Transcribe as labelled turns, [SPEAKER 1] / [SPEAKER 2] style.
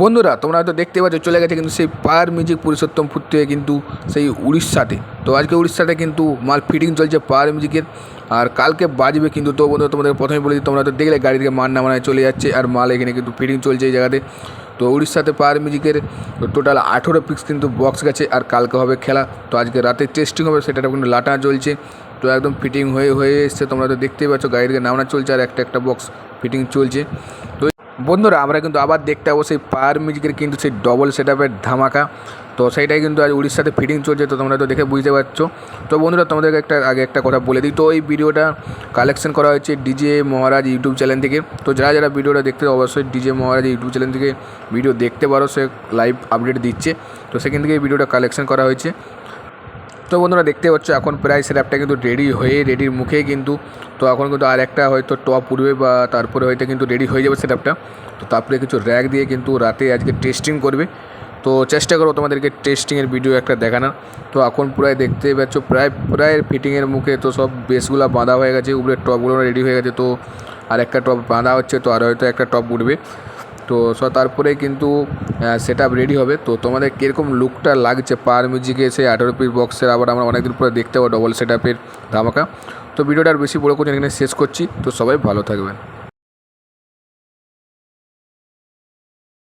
[SPEAKER 1] বন্ধুরা, তোমরা হয়তো দেখতে পাচ্ছ, চলে গেছে কিন্তু সেই পাওয়ার মিউজিক পুরুষোত্তমপুর থেকে কিন্তু সেই উড়িষ্যাতে। তো আজকে উড়িষ্যাতে কিন্তু মাল ফিটিং চলছে পাওয়ার মিউজিকের আর কালকে বাজবে কিন্তু, তো বন্ধুরা তোমাদের প্রথমে বলে দিই, তোমরা তো দেখলে গাড়ি থেকে মান নামানায় চলে যাচ্ছে, আর মাল এখানে কিন্তু ফিটিং চলছে এই জায়গাতে। তো উড়িষ্যাতে পাওয়ার মিউজিকের টোটাল আঠেরো পিক্স কিন্তু বক্স গেছে, আর কালকে হবে খেলা। তো আজকে রাতে টেস্টিং হবে সেটা কিন্তু লাটা চলছে তো একদম ফিটিং হয়ে হয়ে এসছে, তোমরা তো দেখতেই পাচ্ছ, গাড়ি থেকে নামানো চলছে, আর একটা একটা বক্স ফিটিং চলছে। তো বন্ধুরা, আমরা কিন্তু আবার দেখতে পাবো সেই পাওয়ার মিউজিকের কিন্তু সেই ডবল সেট আপের ধামাকা। তো সেইটাই কিন্তু আজ উড়িষ্যাতে ফিটিং চলছে, তো তোমরা তো দেখে বুঝতে পারছ। তো বন্ধুরা, তোমাদেরকে একটা আগে একটা কথা বলে দিই। তো এই ভিডিওটা কালেকশন করা হয়েছে ডিজে মহারাজ ইউটিউব চ্যানেল থেকে। তো যারা যারা ভিডিওটা দেখতে অবশ্যই ডিজে মহারাজ ইউটিউব চ্যানেল থেকে ভিডিও দেখতে পারো। সে লাইভ আপডেট দিচ্ছে। তো সেখান থেকে এই ভিডিওটা কালেকশন করা হয়েছে। তো বন্ধুরা দেখতে পাচ্ছ, এখন প্রায় স্ল্যাবটা কিন্তু রেডি হয়ে রেডির মুখে কিন্তু, তো এখন কিন্তু আর একটা হয়তো টপ উঠবে বা তারপরে হয়তো কিন্তু রেডি হয়ে যাবে স্ল্যাবটা তো তারপরে কিছু র্যাক দিয়ে কিন্তু রাতে আজকে টেস্টিং করবে। তো চেষ্টা করো তোমাদেরকে টেস্টিংয়ের ভিডিও একটা দেখানোর। তো এখন প্রায় দেখতে পাচ্ছ, প্রায় প্রায় ফিটিংয়ের মুখে তো সব বেসগুলো বাঁধা হয়ে গেছে, উপরে টপগুলো রেডি হয়ে গেছে। তো আর একটা টপ বাঁধা হচ্ছে, তো আর হয়তো একটা টপ উঠবে। তো সো, তারপরে কিন্তু সেট আপ রেডি হবে। তো তোমাদের কীরকম লুকটা লাগছে পার মিউজিকে সেই আঠারো পিস বক্সের আবার আমরা অনেকদিন পরে দেখতে পাবো ডবল সেট আপের ধামাকা। তো ভিডিওটা আর বেশি বড় করছি এখানে শেষ করছি। তো সবাই ভালো থাকবেন।